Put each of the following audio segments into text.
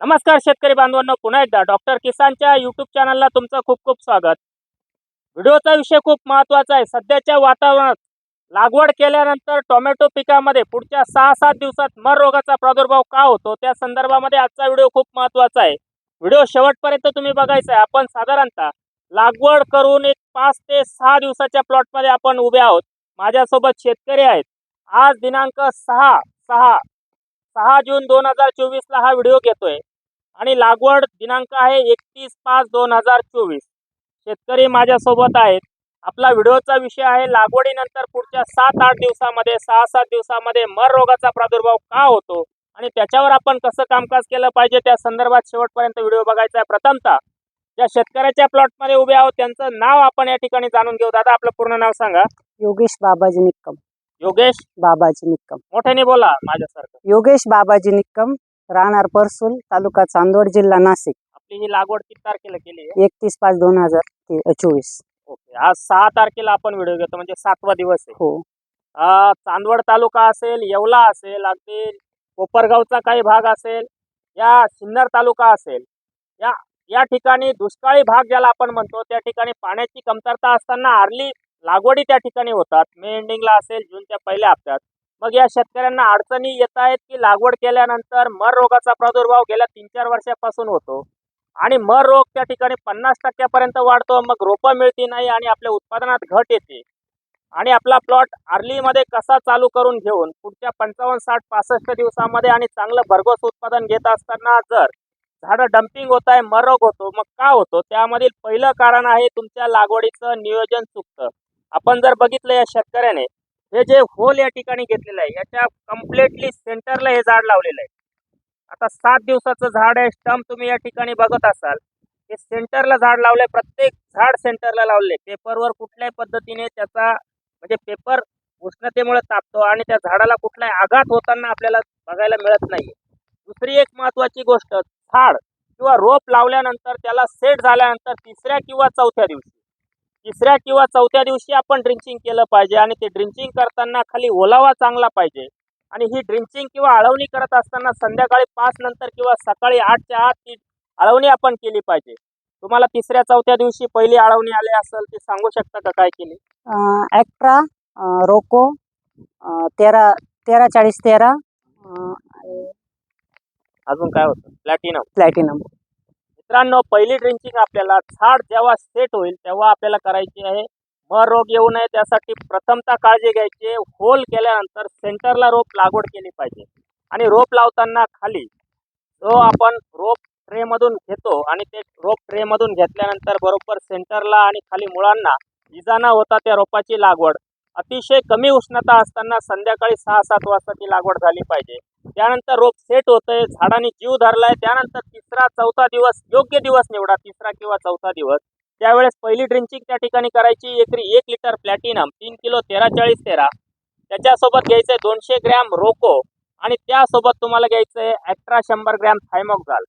नमस्कार शेतकरी बांधवांनो पुन्हा एकदा डॉक्टर किसानच्या यूट्यूब चॅनलला तुमचं खूप खूप स्वागत. व्हिडिओचा विषय खूप महत्त्वाचा आहे. सध्याच्या वातावरणात लागवड केल्यानंतर टोमॅटो पिकामध्ये पुढच्या सहा सात दिवसात मर रोगाचा प्रादुर्भाव का होतो? त्या संदर्भामध्ये आजचा व्हिडिओ खूप महत्त्वाचा आहे. व्हिडिओ शेवटपर्यंत तुम्ही बघायचा आहे. आपण साधारणतः लागवड करून एक पाच ते सहा दिवसाच्या प्लॉटमध्ये आपण उभे आहोत. माझ्यासोबत शेतकरी आहेत. आज दिनांक सहा सहा सहा जून दोन हजार चोवीसला हा व्हिडिओ घेतोय. आणि लागवड दिनांक आहे एकतीस पाच दोन हजार चोवीस. शेतकरी माझ्यासोबत आहेत. आपला व्हिडिओचा विषय आहे लागवडीनंतर पुढच्या सात आठ दिवसामध्ये सहा सात दिवसामध्ये मर रोगाचा प्रादुर्भाव का होतो? आणि त्याच्यावर आपण कसं कामकाज केलं पाहिजे? त्या संदर्भात शेवटपर्यंत व्हिडिओ बघायचा आहे. प्रथमतः ज्या शेतकऱ्याच्या प्लॉटमध्ये उभे आहोत त्यांचं नाव आपण या ठिकाणी जाणून घेऊ. दादा आपलं पूर्ण नाव सांगा. योगेश बाबाजी निक्कम. योगेश? बाबाजी निक्कम. मोठ्याने बोला माझ्यासारखं. योगेश बाबाजी निक्कम राहणार परसूल तालुका चांदवड जिल्हा नाशिक. आपली ही लागवड किती तारखेला केली आहे? एकतीस पाच दोन हजार चोवीस. ओके आज सहा तारखेला आपण व्हिडिओ घेतो म्हणजे सातवा दिवस आहे. हो. अं, चांदवड तालुका असेल येवला असेल अगदी कोपरगावचा काही भाग असेल या सिन्नर तालुका असेल या या ठिकाणी दुष्काळी भाग ज्याला आपण म्हणतो त्या ठिकाणी पाण्याची कमतरता असताना आर्ली लागवडी त्या ठिकाणी होतात. मे एंडिंगला असेल जूनच्या पहिल्या हप्त्यात. मग या शेतकऱ्यांना अडचणी येत आहेत की लागवड केल्यानंतर मर रोगाचा प्रादुर्भाव गेल्या तीन चार वर्षापासून होतो आणि मर रोग त्या ठिकाणी पन्नास टक्क्यापर्यंत वाढतो. मग रोपं मिळती नाही आणि आपल्या उत्पादनात घट येते. आणि आपला प्लॉट आर्लीमध्ये कसा चालू करून घेऊन पुढच्या पंचावन्न साठ पासष्ट दिवसामध्ये आणि चांगलं भरघोस उत्पादन घेत असताना जर झाडं डम्पिंग होत आहे मरोग होतो मग का होतो? त्यामधील पहिलं कारण आहे तुमच्या लागवडीचं नियोजन चुकतं. आपण जर बघितलं या शेतकऱ्याने हे जे होल या ठिकाणी घेतलेलं आहे याच्या कम्प्लिटली सेंटरला हे झाड लावलेलं आहे. आता सात दिवसाचं झाड आहे स्टंप तुम्ही या ठिकाणी बघत असाल हे सेंटरला झाड लावलंय प्रत्येक झाड सेंटरला लावले पेपरवर कुठल्याही पद्धतीने त्याचा म्हणजे पेपर उष्णतेमुळे तापतो आणि त्या झाडाला कुठलाही आघात होताना आपल्याला बघायला मिळत नाही दुसरी एक महत्वाची गोष्ट झाड किंवा रोप लावल्यानंतर त्याला सेट झाल्यानंतर तिसऱ्या किंवा चौथ्या दिवशी. तिसऱ्या किंवा चौथ्या दिवशी आपण ड्रिंचिंग केलं पाहिजे आणि ते ड्रिंचिंग करताना खाली ओलावा चांगला पाहिजे. आणि ही ड्रिंचिंग किंवा आळवणी करत असताना संध्याकाळी पाच नंतर किंवा सकाळी आठच्या आत ती आळवणी आपण केली पाहिजे. तुम्हाला तिसऱ्या चौथ्या दिवशी पहिली आळवणी आली असेल ती सांगू शकता का काय केली? ॲक्ट्रा रोको तेरा तेरा चाळीस तेरा अजून काय होतं? प्लॅटिनम प्लॅटिनम मित्रांनो पहिली ड्रिंचिंग आपल्याला झाड जेव्हा सेट होईल तेव्हा आपल्याला करायची आहे मर रोग येऊ नये. त्यासाठी प्रथमता काळजी घ्यायची. होल केल्यानंतर सेंटरला रोप लागवड केली पाहिजे. आणि रोप लावताना खाली जो आपण रोप ट्रेमधून घेतो आणि ते रोप ट्रेमधून घेतल्यानंतर बरोबर सेंटरला आणि खाली मुळांना इजाना न होता त्या रोपाची लागवड. अतिशय कमी उष्णता असताना संध्याकाळी सहा सात वाजता ती लागवड झाली पाहिजे. त्यानंतर रोप सेट होतंय झाडाने जीव धरलाय. त्यानंतर तिसरा चौथा दिवस योग्य दिवस निवडा. तिसरा किंवा चौथा दिवस. त्यावेळेस पहिली ड्रिंचिंग त्या ठिकाणी करायची. एकरी एक लिटर प्लॅटिनम तीन किलो तेरा चाळीस तेरा. त्याच्यासोबत घ्यायचंय दोनशे ग्रॅम रोको आणि त्यासोबत तुम्हाला घ्यायचंय अठरा शंभर ग्रॅम थायमॉक्झाल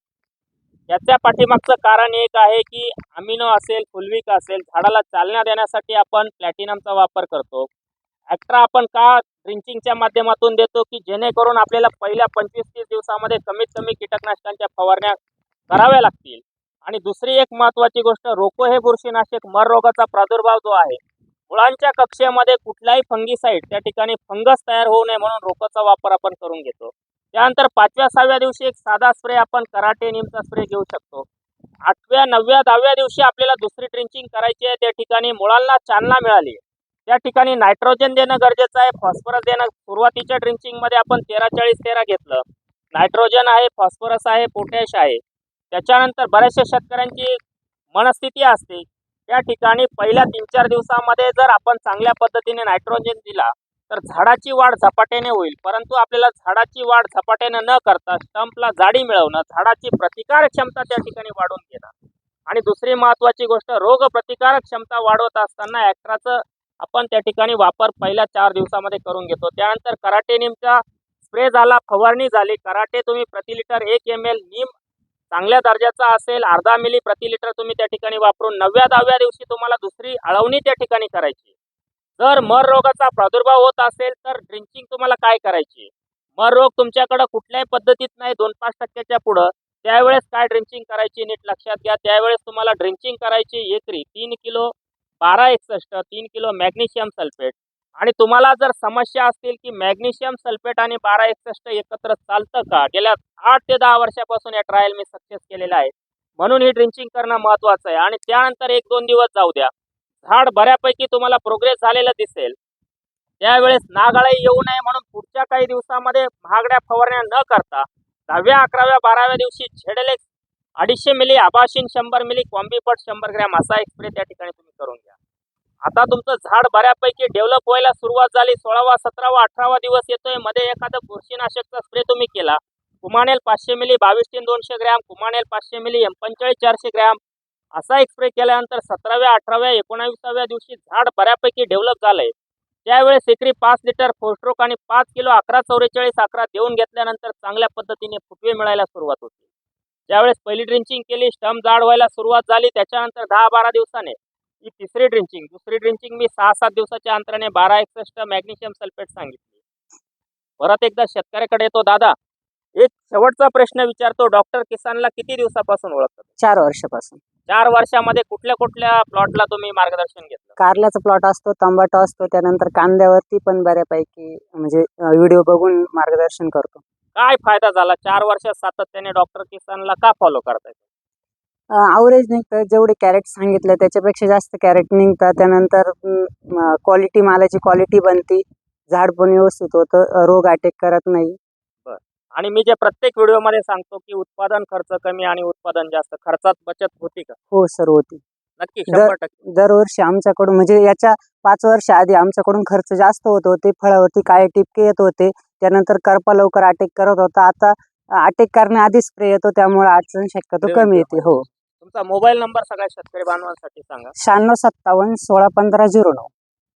याच्या पाठीमागचं कारण एक आहे की अमिनो असेल फुलविक असेल झाडाला चालना देण्यासाठी आपण प्लॅटिनमचा वापर करतो. एक्स्ट्रा आपण का ड्रिंचिंगच्या माध्यमातून देतो की जेणेकरून आपल्याला पहिल्या पंचवीस तीस दिवसामध्ये कमीत कमी कीटकनाशकांच्या फवारण्या कराव्या लागतील. आणि दुसरी एक महत्त्वाची गोष्ट रोको हे बुरशीनाशक मर रोगाचा प्रादुर्भाव जो आहे मुळांच्या कक्षेमध्ये कुठलाही फंगीसाईड त्या ठिकाणी फंगस तयार होऊ नये म्हणून रोकोचा वापर आपण करून घेतो. त्यानंतर पाचव्या सहाव्या दिवशी एक साधा स्प्रे आपण कराटे नीमचा स्प्रे घेऊ शकतो. आठव्या नवव्या दहाव्या दिवशी आपल्याला दुसरी ट्रिंचिंग करायची आहे त्या ठिकाणी मुळांना चालना मिळाली त्या ठिकाणी नायट्रोजन देणं गरजेचं आहे फॉस्फरस देणं. सुरुवातीच्या ड्रिंचिंगमध्ये आपण तेरा चाळीस तेरा घेतलं. नायट्रोजन आहे फॉस्फरस आहे पोटॅश आहे. त्याच्यानंतर बऱ्याचशा शेतकऱ्यांची मनस्थिती असते. त्या ठिकाणी पहिल्या तीन चार दिवसामध्ये जर आपण चांगल्या पद्धतीने नायट्रोजन दिला तर झाडाची वाढ झपाट्याने होईल. परंतु आपल्याला झाडाची वाढ झपाट्याने न करता स्टंपला जाडी मिळवणं झाडाची प्रतिकारक क्षमता त्या ठिकाणी वाढवून घेणं. आणि दुसरी महत्त्वाची गोष्ट रोग प्रतिकारक क्षमता वाढवत असताना ॲक्ट्राचं आपण त्या ठिकाणी वापर पहिल्या चार दिवसामध्ये करून घेतो. त्यानंतर कराटे नीमचा स्प्रे झाला फवारणी झाली. कराटे तुम्ही प्रति लिटर एक एम एल नीम चांगल्या दर्जाचा असेल अर्धा मिली प्रति लिटर तुम्ही त्या ठिकाणी वापरून नवव्या दहाव्या दिवशी तुम्हाला दुसरी अळवणी त्या ठिकाणी करायची. जर मर रोगाचा प्रादुर्भाव होत असेल तर ड्रिंचिंग तुम्हाला काय करायची? मर रोग तुमच्याकडं कुठल्याही पद्धतीत नाही दोन पाच टक्क्याच्या पुढं. त्यावेळेस काय ड्रिंचिंग करायची नीट लक्षात घ्या. त्यावेळेस तुम्हाला ड्रिंचिंग करायची एकरी तीन किलो बारा एकसष्ट तीन किलो मॅग्नेशियम सल्फेट. आणि तुम्हाला जर समस्या असतील की मॅग्नेशियम सल्फेट आणि बारा एकसष्ट एकत्र चालतं का? गेल्या आठ ते दहा वर्षापासून या ट्रायल मी सक्सेस केलेला आहे. म्हणून ही ड्रिंचिंग करणं महत्वाचं आहे. आणि त्यानंतर एक दोन दिवस जाऊ द्या. झाड बऱ्यापैकी तुम्हाला प्रोग्रेस झालेला दिसेल. त्यावेळेस नागाळी येऊ नये म्हणून पुढच्या काही दिवसामध्ये महागड्या फवारण्या न करता दहाव्या अकराव्या बाराव्या दिवशी झेडलेक्स अडीचशे मिली आभाशीन शंभर मिली कॉम्बीपट शंभर ग्रॅम असा एक स्प्रे त्या ठिकाणी तुम्ही करून घ्या. आता तुमचं झाड बऱ्यापैकी डेव्हलप व्हायला सुरुवात झाली. सोळावा सतरावा अठरावा दिवस येतोय. मध्ये एखादा बुरशीनाशकचा स्प्रे तुम्ही केला. कुमानेल पाचशे मिली बावीस तीन दोनशे ग्रॅम कुमानेल पाचशे मिली एम पंचेचाळीस चारशे ग्रॅम असा एक स्प्रे केल्यानंतर सतराव्या अठराव्या एकोणावीसाव्या दिवशी झाड बऱ्यापैकी डेव्हलप झालंय. त्यावेळेस एकरी पाच लिटर फोस्ट्रोक आणि पाच किलो अकरा चौवेचाळीस अकरा देऊन घेतल्यानंतर चांगल्या पद्धतीने फुटवे मिळायला सुरुवात होती. त्यावेळेस पहिली ड्रिंचिंग केली स्टम जाड व्हायला सुरुवात झाली त्याच्यानंतर दहा बारा दिवसाने ही तिसरी ड्रिंचिंग दुसरी ड्रिंचिंग मी सहा सात दिवसाच्या अंतराने बारा एकसष्ट मॅग्नेशियम सल्फेट सांगितली. परत एकदा शेतकऱ्याकडे येतो दादा एक शेवटचा प्रश्न विचारतो डॉक्टर किसानला किती दिवसापासून ओळखतात? चार वर्षापासून. चार वर्षामध्ये कुठल्या कुठल्या प्लॉटला तुम्ही मार्गदर्शन घेतलं? कारल्याचा प्लॉट असतो टोमॅटो असतो त्यानंतर कांद्यावरती पण बऱ्यापैकी म्हणजे व्हिडिओ बघून मार्गदर्शन करतो. काय फायदा झाला? चार वर्षात सातत्याने डॉक्टर किसानला का फॉलो करताय? आवरेज निघतं. जेवढे कॅरेट सांगितलं त्याच्यापेक्षा जास्त कॅरेट निघतात. त्यानंतर क्वालिटी मालाची क्वालिटी बनती. झाड पण व्यवस्थित होतं. रोग अटॅक करत नाही. आणि मी जे प्रत्येक व्हिडिओमध्ये सांगतो की उत्पादन खर्च कमी आणि उत्पादन जास्त. खर्चात बचत होती का? हो सर होती. नक्की शंभर टक्के. दरवर्षी आमच्याकडून म्हणजे याच्या पाच वर्ष आधी आमच्याकडून खर्च जास्त होत होते. फळावरती काळे टिपके येत होते. त्यानंतर करपा लवकर अटॅक करत होता. आता अटॅक करण्याआधी स्प्रे येतो त्यामुळे अडचण शक्यतो कमी येते. हो. तुमचा मोबाईल नंबर सगळ्या शेतकरी बांधवांसाठी सांगा. शहाण्णव सत्तावन्न सोळा पंधरा झिरो नऊ.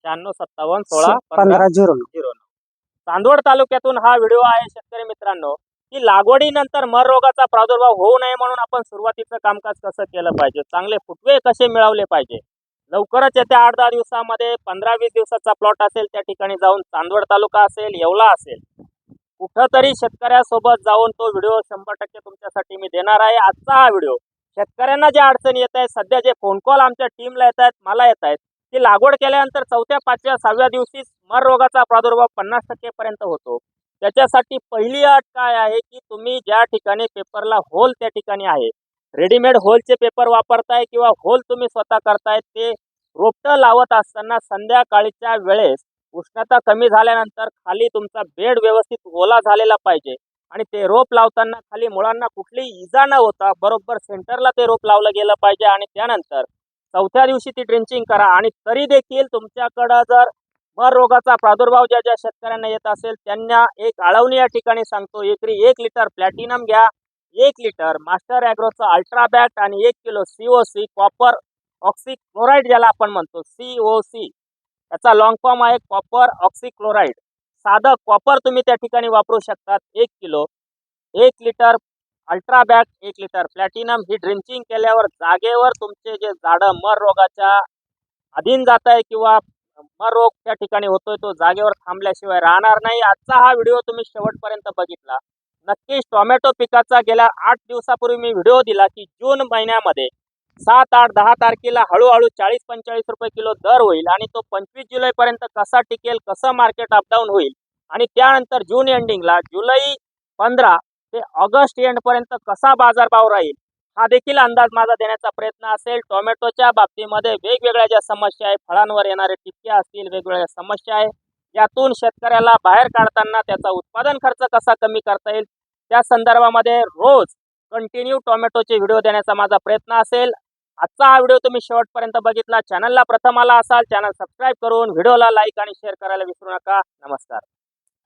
शहाण्णव सत्तावन्न सोळा पंधरा पंधरा झिरो नऊ. झिरो नऊ. चांदवड तालुक्यातून हा व्हिडिओ आहे शेतकरी मित्रांनो की लागवडीनंतर मर रोगाचा प्रादुर्भाव होऊ नये म्हणून आपण सुरुवातीचं कामकाज कसं केलं पाहिजे? चांगले फुटवे कसे मिळवले पाहिजे? लवकरच येत्या आठ दहा दिवसामध्ये पंधरा वीस दिवसाचा प्लॉट असेल त्या ठिकाणी जाऊन चांदवड तालुका असेल येवला असेल. कुठंतरी शेतकऱ्यासोबत जाऊन तो व्हिडिओ शंभर टक्के तुमच्यासाठी मी देणार आहे. आजचा हा व्हिडिओ शेतकऱ्यांना ज्या अडचणी येत आहेत सध्या जे फोन कॉल आमच्या टीमला येत आहेत मला येत आहेत की लागवड केल्यानंतर चौथ्या पाचव्या सहाव्या दिवशी मर रोगाचा प्रादुर्भाव पन्नास टक्केपर्यंत होतो. त्याच्यासाठी पहिली अट काय आहे की तुम्ही ज्या ठिकाणी पेपरला होल त्या ठिकाणी आहे रेडीमेड होलचे पेपर वापरताय किंवा होल तुम्ही स्वतः करताय ते रोपटं लावत असताना संध्याकाळच्या वेळेस उष्णता कमी झाल्यानंतर खाली तुमचा बेड व्यवस्थित ओला झालेला पाहिजे. आणि ते रोप लावताना खाली मुळांना कुठलीही इजा न होता बरोबर सेंटरला ते रोप लावलं गेलं पाहिजे आणि त्यानंतर चौथ्या दिवशी ती ड्रिंचिंग करा. आणि तरी देखील तुमच्याकडं जर मर रोगाचा प्रादुर्भाव ज्या ज्या शेतकऱ्यांना येत असेल त्यांना एक आळवणी या ठिकाणी सांगतो. एकरी एक लिटर प्लॅटिनम घ्या. एक लिटर मास्टर अॅग्रोचं अल्ट्राबॅट आणि एक kilo C O C copper oxychloride ज्याला आपण म्हणतो सी ओ सी. याचा लॉंग फॉर्म आहे कॉपर ऑक्सिक्लोराईड. साधं कॉपर तुम्ही त्या ठिकाणी वापरू शकतात एक किलो. एक लिटर अल्ट्राबॅक एक लिटर प्लॅटिनम. ही ड्रिंचिंग केल्यावर जागेवर तुमचे जे झाडं मर रोगाच्या अधीन जात आहे किंवा मर रोग त्या ठिकाणी होतोय तो जागेवर थांबल्याशिवाय राहणार नाही. आजचा हा व्हिडिओ तुम्ही शेवटपर्यंत बघितला. नक्कीच टोमॅटो पिकाचा गेल्या आठ दिवसापूर्वी मी व्हिडिओ दिला की जून महिन्यामध्ये सात आठ दहा तारखेला हळूहळू चाळीस पंचेचाळीस रुपये किलो दर होईल आणि तो पंचवीस जुलैपर्यंत कसा टिकेल कसं मार्केट अपडाऊन होईल आणि त्यानंतर जून एंडिंगला जुलै पंधरा ते ऑगस्ट एंडपर्यंत कसा बाजारभाव राहील हा देखील अंदाज माझा देण्याचा प्रयत्न असेल. टोमॅटोच्या बाबतीमध्ये वेगवेगळ्या ज्या समस्या आहे फळांवर येणारे टिपक्या असतील वेगवेगळ्या समस्या आहे. यातून शेतकऱ्याला बाहेर काढताना त्याचा उत्पादन खर्च कसा कमी करता येईल? त्या संदर्भामध्ये रोज कंटिन्यू टोमॅटोचे व्हिडिओ देण्याचा माझा प्रयत्न असेल. आजचा हा व्हिडिओ तुम्ही शेवटपर्यंत बघितला. चॅनलला प्रथम आला असाल चॅनल सबस्क्राईब करून व्हिडिओला लाईक आणि शेअर करायला विसरू नका. नमस्कार.